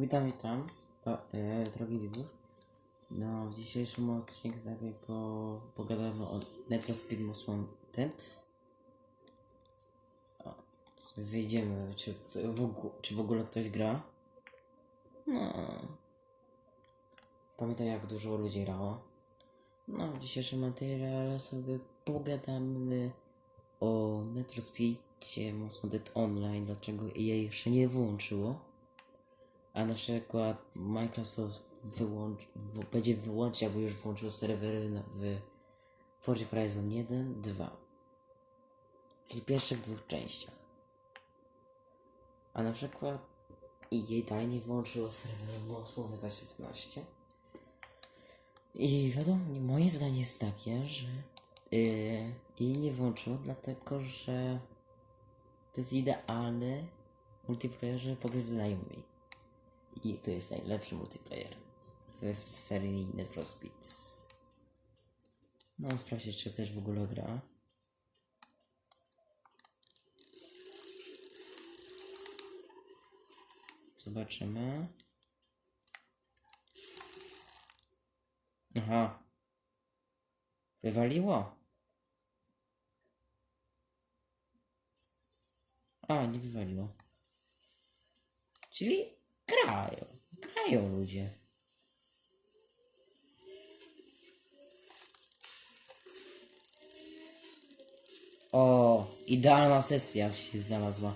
Witam, witam, o, e, drogi widzów. No, w dzisiejszym odcinku sobie po, pogadamy o for Speed Most Wanted. Wyjdziemy, czy w, czy w ogóle ktoś gra. No. Pamiętam jak dużo ludzi grało. No, w dzisiejszym materiale sobie pogadamy o Need for Speedzie Most Wanted Online, dlaczego jej jeszcze nie włączyło. A na przykład Microsoft wyłącz, w, będzie wyłączyć albo już włączył serwery na, w Forza Horizon 1, 2. Czyli pierwsze w dwóch częściach. A na przykład EA dalej nie włączyło serweru Moscow 2012. I wiadomo, moje zdanie jest takie, że yy, jej nie włączyło, dlatego że to jest idealny multiplayer, żeby pograć znajomymi. I to jest najlepszy multiplayer w, serii Need for Speed. No, sprawdzić, czy ktoś w ogóle gra. Zobaczymy. Aha. Wywaliło? A, nie wywaliło. Czyli grają. Grają ludzie. O, idealna sesja się znalazła.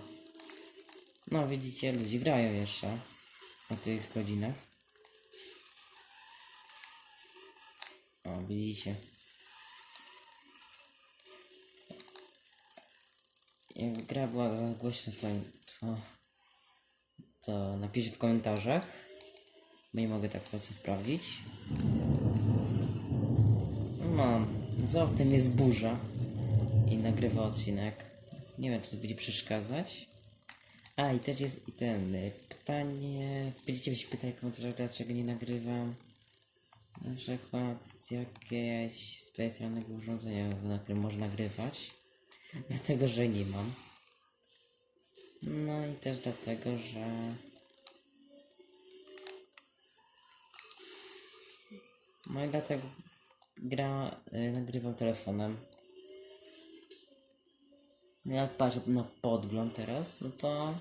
No, widzicie, ludzie grają jeszcze na tych godzinach. O, widzicie. Jak gra była za głośna, to, to, to napiszcie w komentarzach. Bo nie mogę tak prosto sprawdzić. Mam. Za oknem jest burza. I nagrywa odcinek. Nie wiem, czy to będzie przeszkadzać. A, i też jest i ten y, pytanie. Będziecie się pytali w komentarzach, dlaczego nie nagrywam. Na przykład z jakiegoś specjalnego urządzenia, na którym można nagrywać. Dlatego, że nie mam. No i też dlatego, że. No i dlatego gra, y, nagrywam telefonem. Jak patrzę na podgląd teraz, no to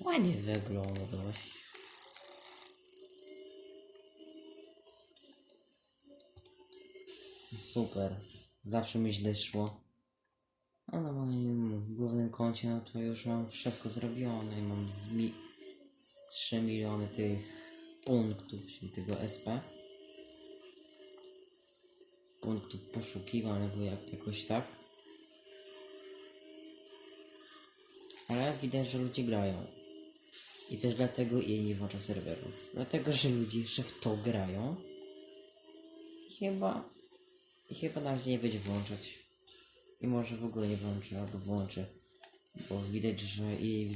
ładnie wygląda dość. Super. Zawsze mi źle szło. A na moim głównym koncie, no to już mam wszystko zrobione. Mam z, mi z 3 miliony tych punktów, czyli tego SP. Punktów poszukiwań, albo jak, jakoś tak. Ale widać, że ludzie grają. I też dlatego jej nie włącza serwerów. Dlatego, że ludzie jeszcze w to grają. I chyba... Chyba na razie nie będzie włączać. I może w ogóle nie włączy, albo włączy. Bo widać, że jej.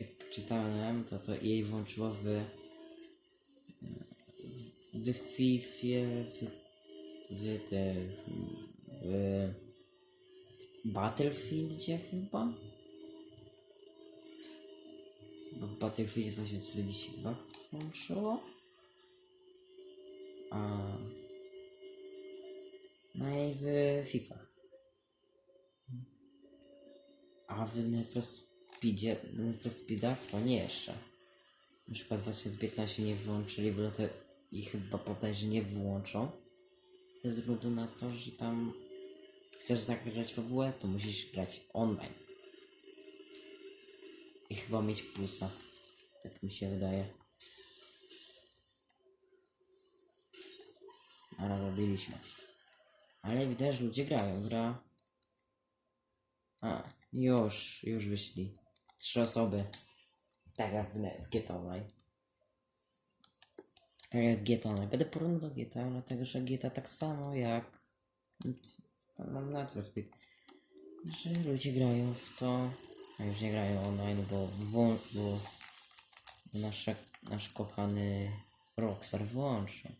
Jak czytałem, to to jej włączyło w... W FIFA, w... W te... W... Battlefieldzie chyba? Bo w Battlefield 2042 włączyło. A... No i w FIFA. A w Need for Speedzie, Need for Speedach to nie jeszcze. Na przykład 2015 nie włączyli, bo te i chyba że nie włączą. Ze względu na to, że tam chcesz zagrać fabułę, to musisz grać online. I chyba mieć plusa. Tak mi się wydaje. Ale zabiliśmy. Ale widać, że ludzie grają. Gra. A, już, już wyszli. Trzy osoby. Tak jak w Get Online. Tak jak GTA Online. Będę porównywał do GTA, dlatego że GTA tak samo jak mam for Speed. Że ludzie grają w to, a już nie grają online, bo, wło- bo nasze, nasz kochany Rockstar włączył.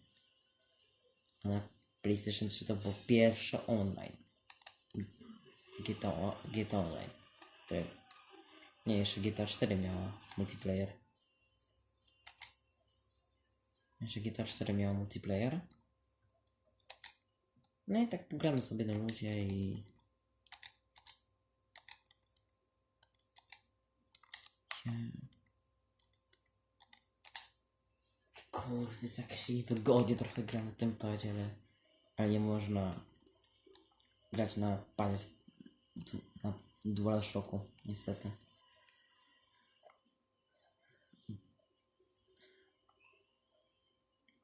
A na PlayStation 3 to było pierwsze online. GTA, GTA Online. To, nie, jeszcze GTA 4 miała multiplayer. Jeszcze GTA 4 miało multiplayer. No i tak gramy sobie na luzie i... Kurde, tak się niewygodnie trochę gra na tym padzie, ale... Ale nie można grać na padzie na DualShocku, niestety.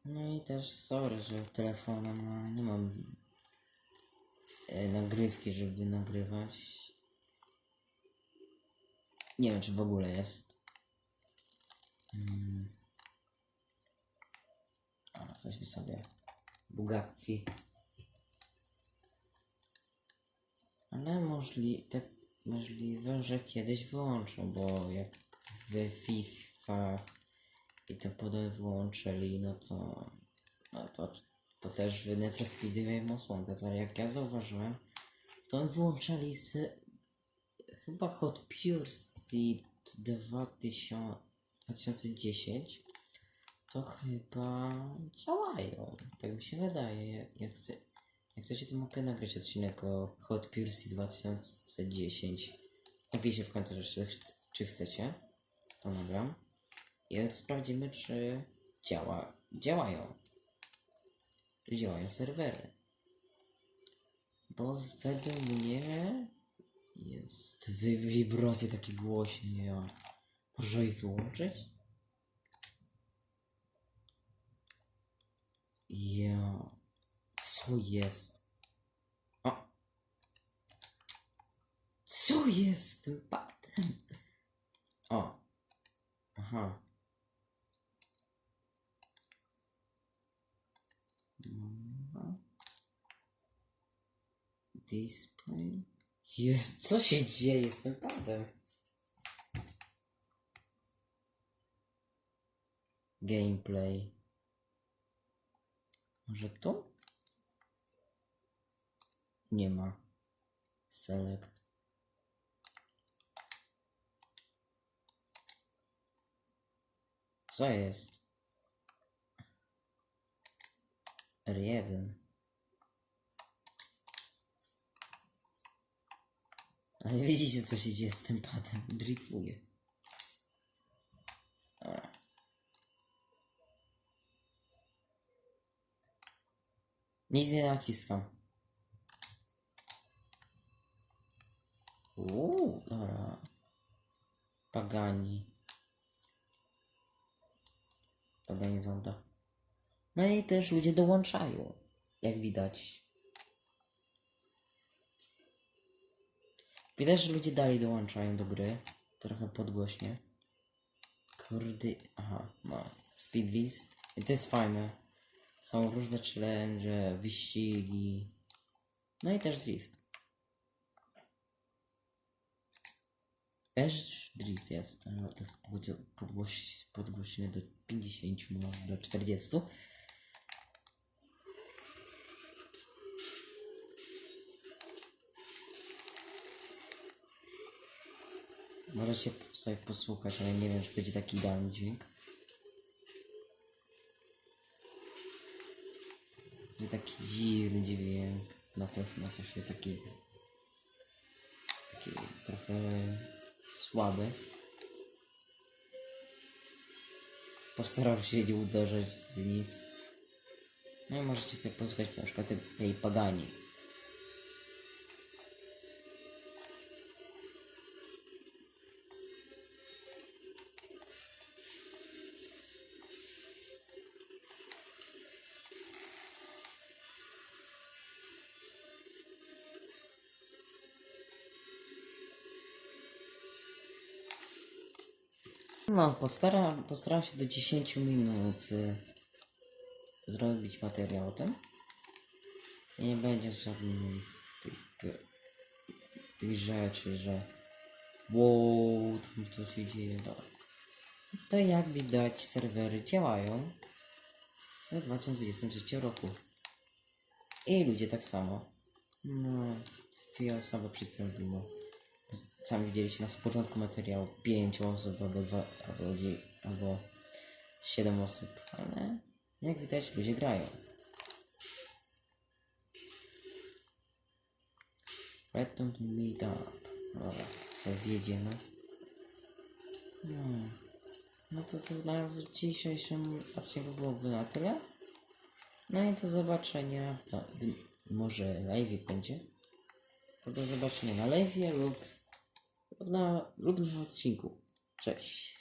No i też sorry, że telefonem, ale nie mam e, nagrywki, żeby nagrywać. Nie wiem, czy w ogóle jest. Hmm. Ale weźmy sobie Bugatti. Ale możli, tak możliwe, że kiedyś wyłączą, bo jak w FIFA i to potem wyłączyli, no to, no to, to też w Need for Speed Most Wanted, ale jak ja zauważyłem, to wyłączali z chyba Hot Pursuit 2000, 2010 to chyba działają, tak mi się wydaje, jak, jak jak chcecie, to mogę nagrać odcinek o Hot Pursuit 2010. Napiszcie w komentarzach, czy, ch- czy chcecie. To nagram. I sprawdzimy, czy działa, działają. Czy działają serwery. Bo według mnie jest wy wibracje takie głośne. Ja. Może ich wyłączyć? Ja. Co jest? O! Co jest tym padem? O! Aha. Display. Jest, co się dzieje z tym padem? Gameplay. Może tu? Nie ma. Select. Co jest? R1. Ale widzicie co się dzieje z tym padem? Driftuje. Dobra. Nic nie naciskam. Uuu, dobra. Pagani. Pagani zonda. No i też ludzie dołączają. Jak widać. Widać, że ludzie dalej dołączają do gry. Trochę podgłośnie. Kurde. Aha, no. Speed list. I to jest fajne. Są różne challenge, wyścigi. No i też drift. Też drift jest, ale to podgłoś- podgłoś- podgłośnimy do 50, może do 40. Możecie sobie posłuchać, ale nie wiem, czy będzie taki idealny dźwięk. Nie taki dziwny dźwięk. Na na coś się taki. Taki trochę słaby. Postarał się nie uderzać w nic. No i możecie sobie posłuchać na przykład tej, tej Pagani. No, postaram, postaram się do 10 minut y, zrobić materiał o tym. I nie będzie żadnych tych, y, tych rzeczy, że wow, tam co się dzieje. Dobra. To jak widać serwery działają w 2023 roku. I ludzie tak samo. No, dwie osoby przed chwilą było. Sami widzieliście na początku materiału 5 osób albo 2 albo, albo 7 osób, ale Jak widać, ludzie grają. Red don't meet up. Dobra, sobie wjedziemy. Hmm. No to to na dzisiejszym odcinku byłoby na tyle. No i do zobaczenia. No, może live będzie. To do zobaczenia na live lub na, lub odcinku. Cześć.